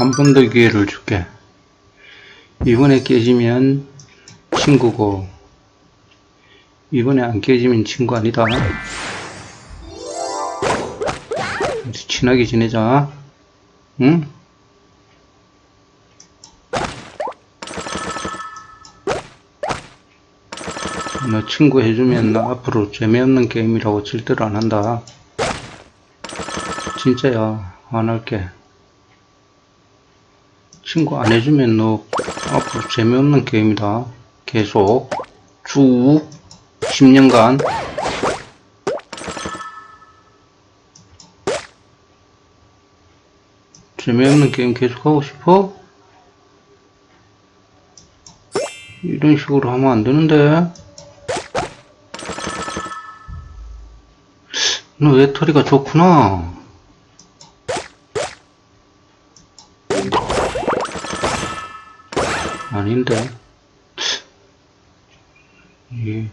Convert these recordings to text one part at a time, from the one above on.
한 번 더 기회를 줄게. 이번에 깨지면 친구고, 이번에 안 깨지면 친구 아니다. 친하게 지내자. 응? 너 친구 해주면 나 앞으로 재미없는 게임이라고 절대로 안 한다. 진짜야. 안 할게. 친구 안 해주면 너 앞으로 재미없는 게임이다. 계속. 쭉. 10년간. 재미없는 게임 계속 하고 싶어? 이런 식으로 하면 안 되는데. 너 외톨이가 좋구나. 아닌데. 이게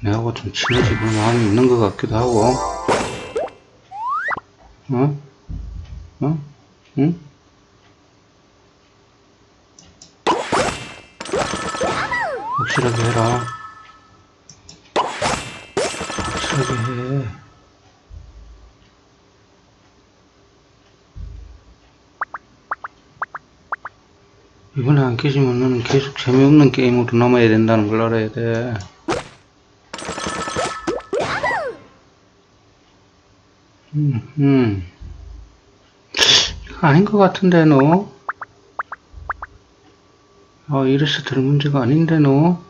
내하고 좀 친해지고 마음이 있는 것 같기도 하고. 어? 어? 응? 확실하게 해라. 확실하게 해. 이번에 안 깨지면 너는 계속 재미없는 게임으로 남아야 된다는 걸 알아야 돼. 음, 음. 아닌 것 같은데, 너? 아, 이래서 될 문제가 아닌데, 너?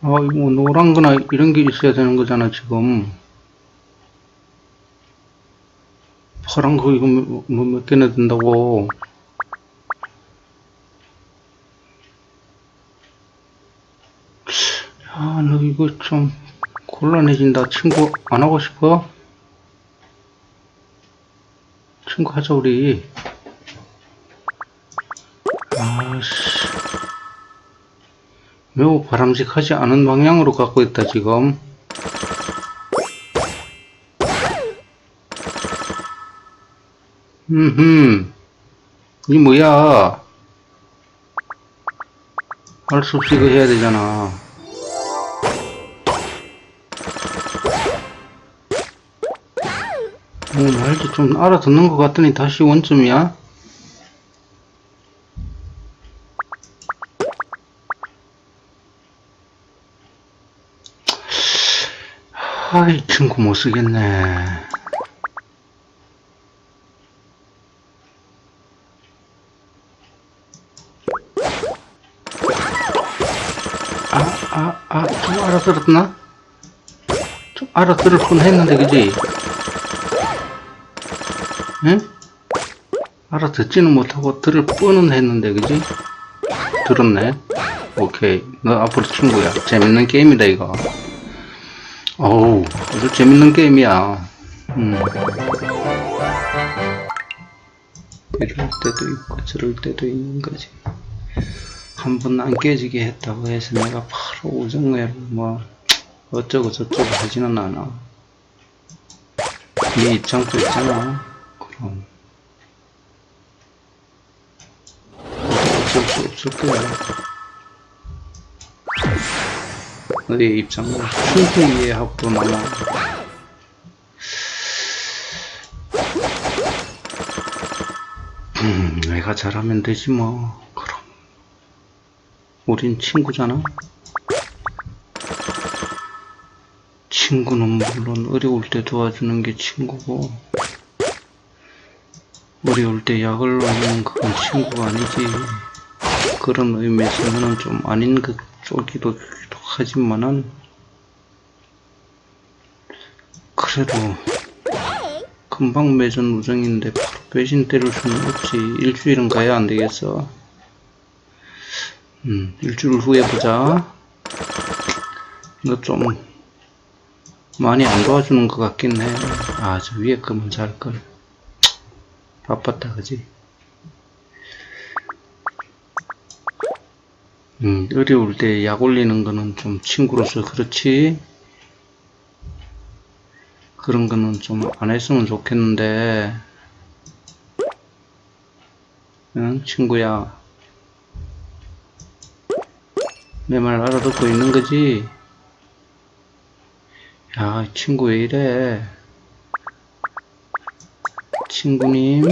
아, 이거 뭐 노란 거나 이런 게 있어야 되는 거잖아, 지금. 파란 거 이거 뭐, 뭐몇 개나 된다고. 야, 너 이거 좀 곤란해진다. 친구 안 하고 싶어? 친구 하자, 우리. 아씨. 매우 바람직하지 않은 방향으로 갖고 있다, 지금. 음, 이 뭐야? 할 수 없이 이거 해야 되잖아. 뭐 말지 좀 알아듣는 것 같더니 다시 원점이야? 아이 친구 못 쓰겠네. 아, 아, 아, 좀 알아들었나? 좀 알아들을 뻔 했는데, 그지? 응? 알아듣지는 못하고 들을 뻔은 했는데, 그지? 들었네? 오케이. 너 앞으로 친구야. 재밌는 게임이다, 이거. 어우, 아주 재밌는 게임이야. 음. 이럴 때도 있고, 저럴 때도 있는 거지. 한 번 안 깨지게 했다고 해서 내가 바로 우정매로 뭐 어쩌고 저쩌고 하지는 않아. 네 입장도 있잖아. 그럼 어쩔 수 없을 거야. 너의 입장을 충분히 이해하고 또 남아. 음, 내가 잘하면 되지 뭐. 우린 친구잖아. 친구는 물론 어려울 때 도와주는 게 친구고, 어려울 때 약을 놓는 그건 친구가 아니지. 그런 의미에서는 좀 아닌 그 쪽이기도 하지만은, 그래도 금방 맺은 우정인데 바로 배신 때릴 수는 없지. 일주일은 가야 안 되겠어. 음, 일주일 후에 보자. 너좀 많이 안 도와주는 것 같긴 해. 아, 저 위에 거 먼저 할걸. 바빴다, 그지? 음, 어려울 때 약 올리는 거는 좀 친구로서 그렇지. 그런 거는 좀 안 했으면 좋겠는데, 응, 친구야. 내 말 알아듣고 있는 거지? 야, 친구 왜 이래? 친구님?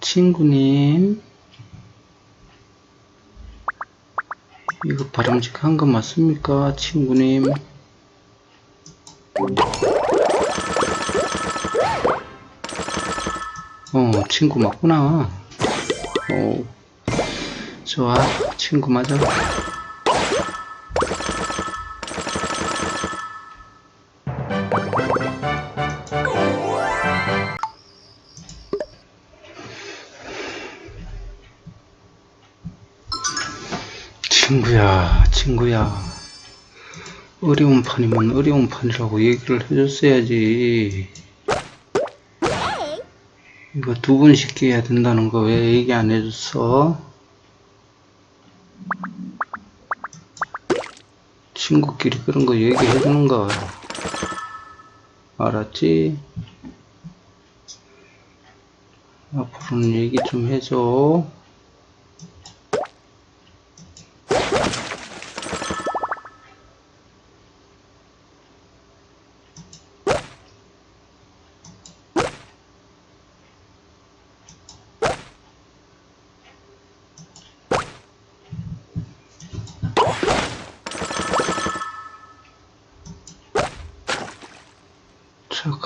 친구님? 이거 바람직한 거 맞습니까, 친구님? 어, 친구 맞구나. 어, 좋아, 친구 맞아. 친구야, 친구야. 어려운 판이면 어려운 판이라고 얘기를 해줬어야지. 이거 두 번씩 깨야 된다는 거 왜 얘기 안 해줬어? 친구끼리 그런 거 얘기해 주는 거. 알았지? 앞으로는 얘기 좀 해줘.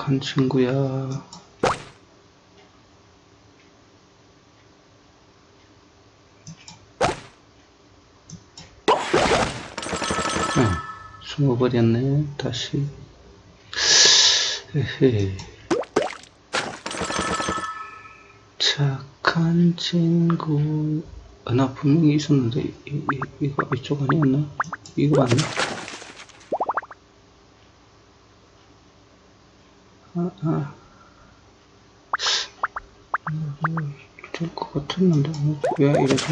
착한 친구야. 네, 숨어버렸네. 다시. 에헤. 착한 친구. 아, 나 분명히 있었는데, 이, 이, 이거 이쪽 아니었나? 이거 맞나? 아, 아. 될 것 같았는데, 왜 이러지?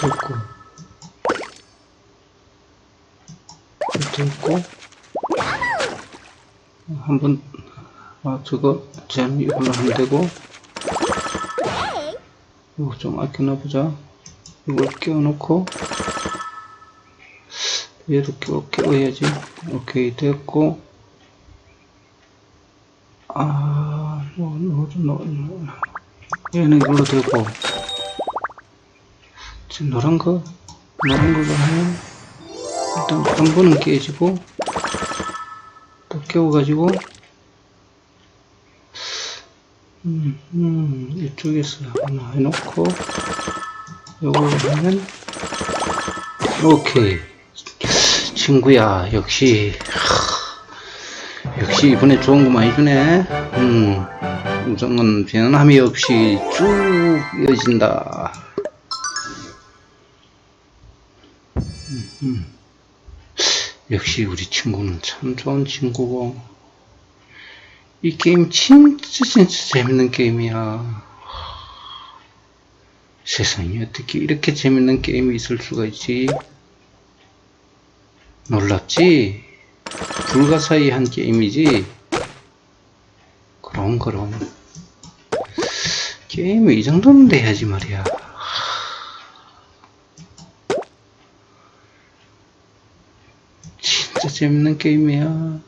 됐고. 됐고. 한 번, 아, 저거, 쟤는 이걸로 하면 되고. 이거 좀 아껴놔보자. 이걸 끼워놓고. 얘도 끼워, 끼워야지. 오케이, 됐고. 아, 너. 얘는 이걸로 되고. 지금 노란 거, 노란 걸로 하면, 일단 한 번은 깨지고, 또 깨워가지고, 음, 음, 이쪽에서 하나 해놓고, 요걸로 하면, 오케이. 친구야, 역시, 역시 이번에 좋은 거 많이 주네. 음, 우정은 변함이 없이 쭉 이어진다. 음, 음. 역시 우리 친구는 참 좋은 친구고. 이 게임 진짜 진짜 재밌는 게임이야. 세상에 어떻게 이렇게 재밌는 게임이 있을 수가 있지? 놀랍지? 불가사의한 게임이지. 그럼 그럼 게임이 이 정도는 돼야지 말이야. 진짜 재밌는 게임이야.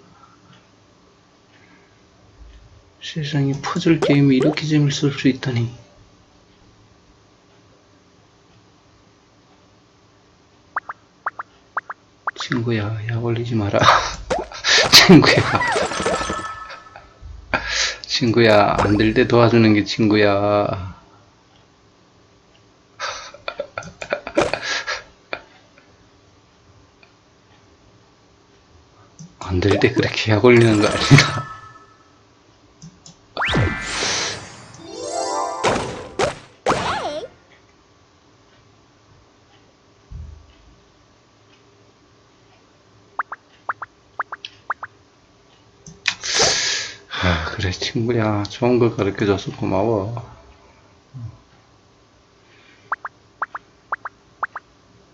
세상에 퍼즐 게임이 이렇게 재밌을 수 있다니. 친구야, 약 올리지 마라. 친구야. 친구야, 안 될 때 도와주는 게 친구야. 안 될 때 그렇게 약 올리는 거 아니다. 친구야. 좋은 걸 가르쳐 줘서 고마워.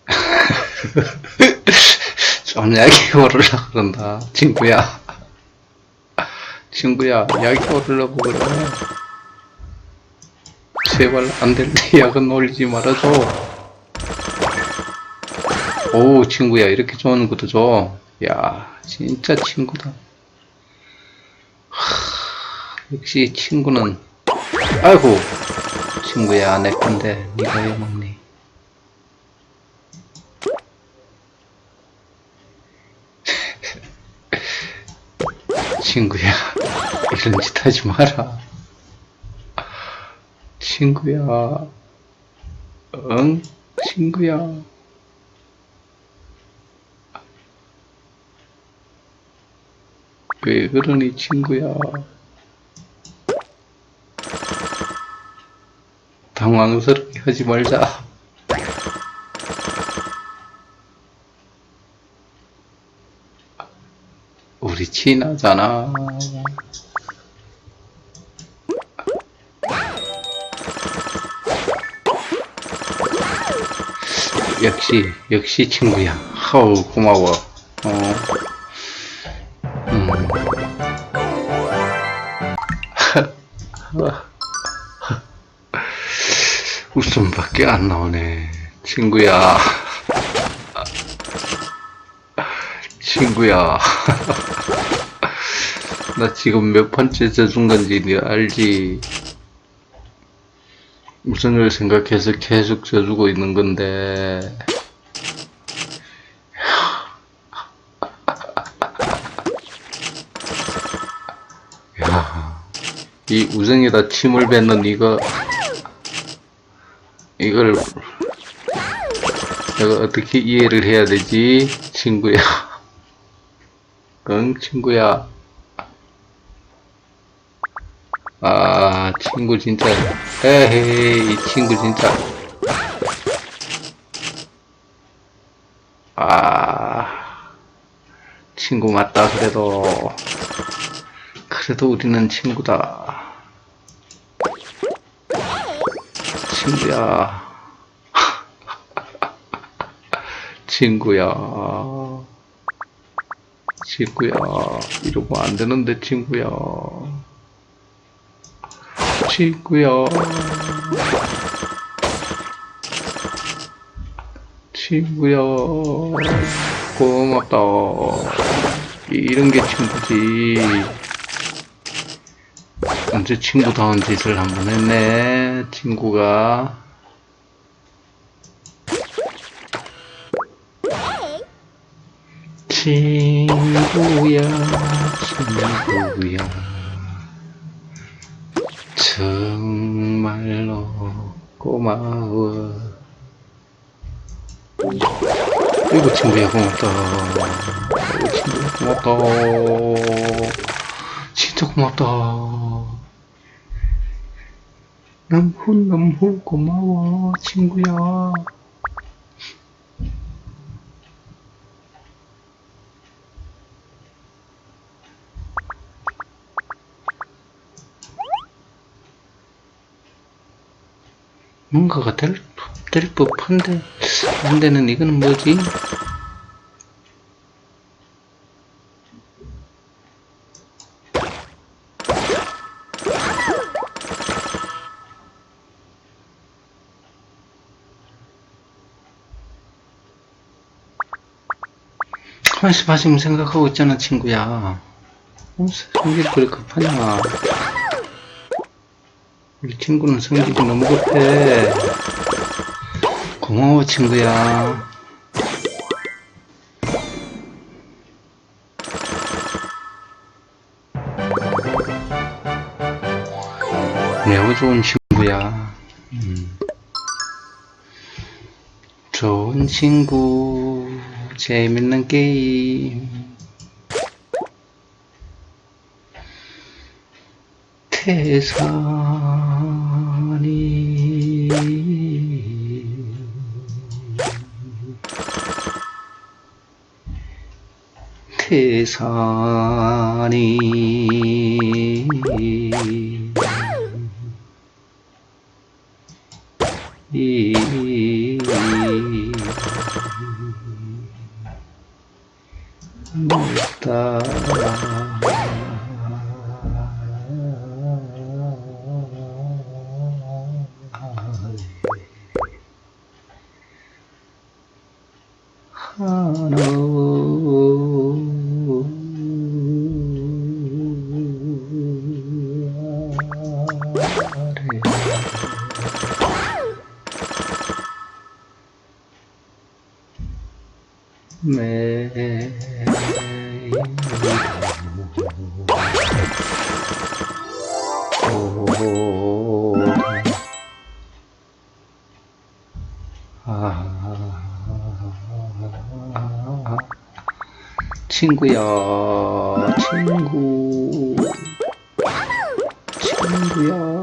좀 약이 오르려 그런다. 친구야. 친구야, 약이 오르려고 그래. 제발 안 될 때 약은 올리지 말아줘. 오, 친구야, 이렇게 좋아하는 것도 줘. 야, 진짜 친구다. 하, 역시 친구는, 아이고, 친구야, 내 건데, 니가 왜 먹니? 친구야, 이런 짓 하지 마라. 친구야, 응? 친구야. 왜 그러니, 친구야. 당황스럽게 하지 말자. 우리 친하잖아. 역시, 역시 친구야. 하우, 고마워. 웃음밖에 안 나오네. 친구야. 친구야. 나 지금 몇 번째 져준 건지 네 알지? 무슨 일 생각해서 계속 져주고 있는 건데. 야, 이 우정에다 침을 뱉는 이거, 이걸 내가 어떻게 이해를 해야 되지? 친구야. 응, 친구야. 아, 친구 진짜. 에헤이, 이 친구 진짜. 아, 친구 맞다, 그래도. 그래도 우리는 친구다. 친구야. 친구야. 친구야. 이러면 안 되는데, 친구야. 친구야. 친구야. 고맙다. 이런 게 친구지. 언제 친구다운 짓을 한번 했네, 친구가. 친구야, 친구야. 정말로 고마워. 이거 친구야 고맙다. 이거 친구야 고맙다. 진짜 고맙다. 너무 너무 고마워 친구야. 뭔가가 될, 될 법한데, 안 되는 이거는 뭐지? 가만있어 봐, 지금 생각하고 있잖아, 친구야. 어, 성질이 그래 급하냐. 우리 친구는 성질이 너무 급해. 고마워, 친구야. 매우 좋은 친구야. 음. 좋은 친구, 재밌는 게임. 태산이 태산이 이 네. 오. 아. 친구야, 친구, 친구야.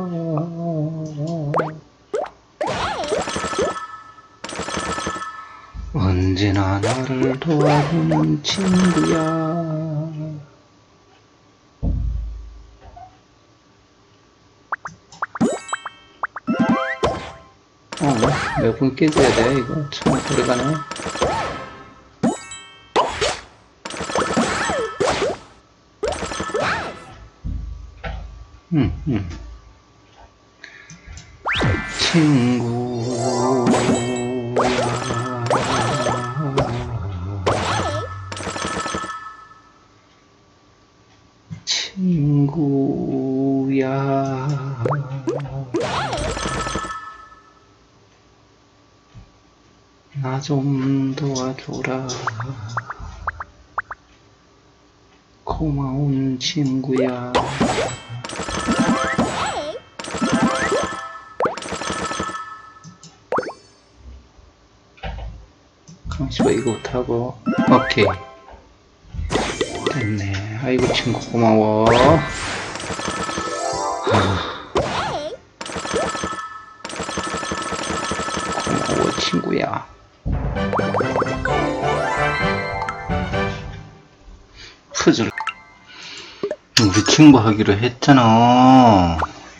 언제나 나를 도와주는 친구야. 어, 몇분 깨져야 돼, 이거. 참, 오래 가네. 음, 음. 친구 좀 도와줘라. 고마운 친구야. 잠시만 이거 타고 오케이 됐네 아이고 친구 고마워 아. 친구 하기로 했잖아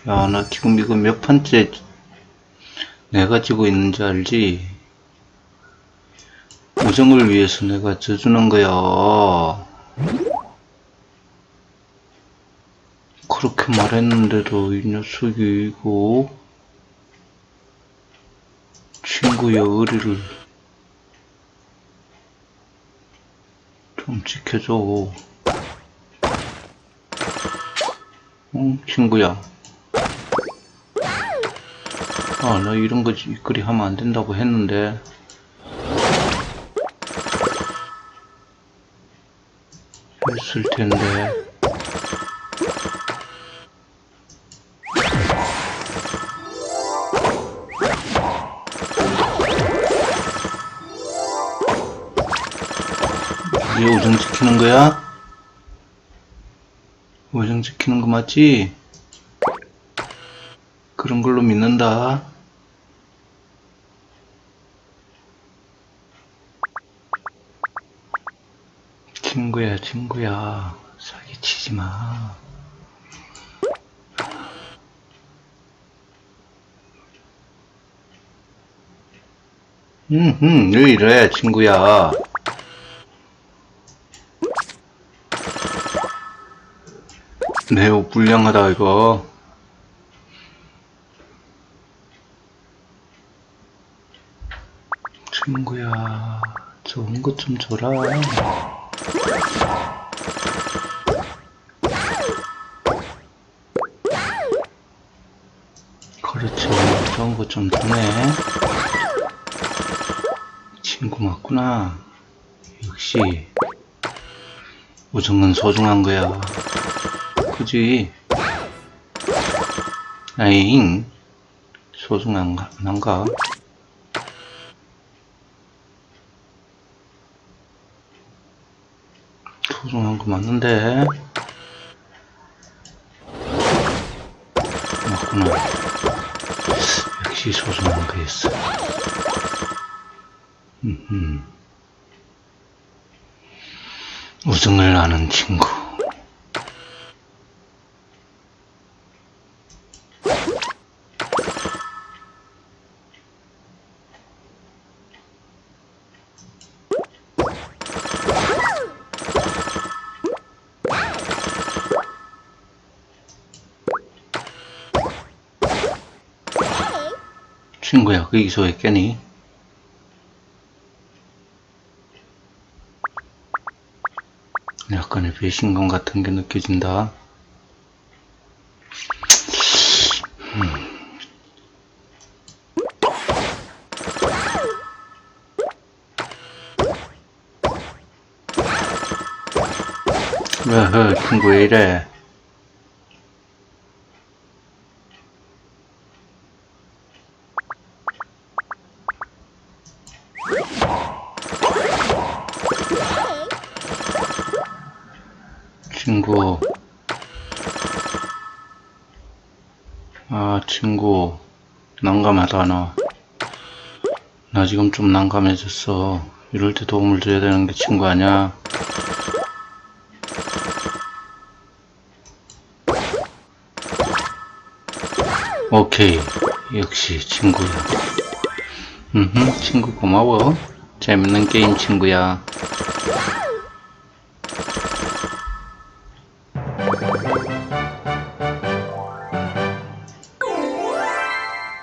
야 나 지금 이거 몇 판째 내가 지고 있는지 알지? 우정을 위해서 내가 져주는 거야. 그렇게 말했는데도 이 녀석이 이거 친구의 의리를 좀 지켜줘. 응, 친구야. 아, 나 이런 거 그리 하면 안 된다고 했는데. 했을 텐데. 얘 우정 지키는 거야? 우정 지키는 거 맞지? 그런 걸로 믿는다. 친구야, 친구야. 사기치지 마. 음, 음, 왜 이래, 친구야. 매우 불량하다, 이거. 친구야, 좋은 것 좀 줘라. 그렇지, 좋은 것 좀 주네. 친구 맞구나. 역시, 우정은 소중한 거야. 그지? 아잉, 소중한가, 난가? 소중한 거 맞는데? 맞구나. 역시 소중한 거였어. 우승을 아는 친구. 친구야, 거기서 왜 깨니? 약간의 배신감 같은 게 느껴진다. 왜, 친구 왜 이래? 친구. 아, 친구. 난감하다, 너. 나 지금 좀 난감해졌어. 이럴 때 도움을 줘야 되는 게 친구 아니야? 오케이. 역시 친구야. 음, 친구 고마워. 재밌는 게임 친구야.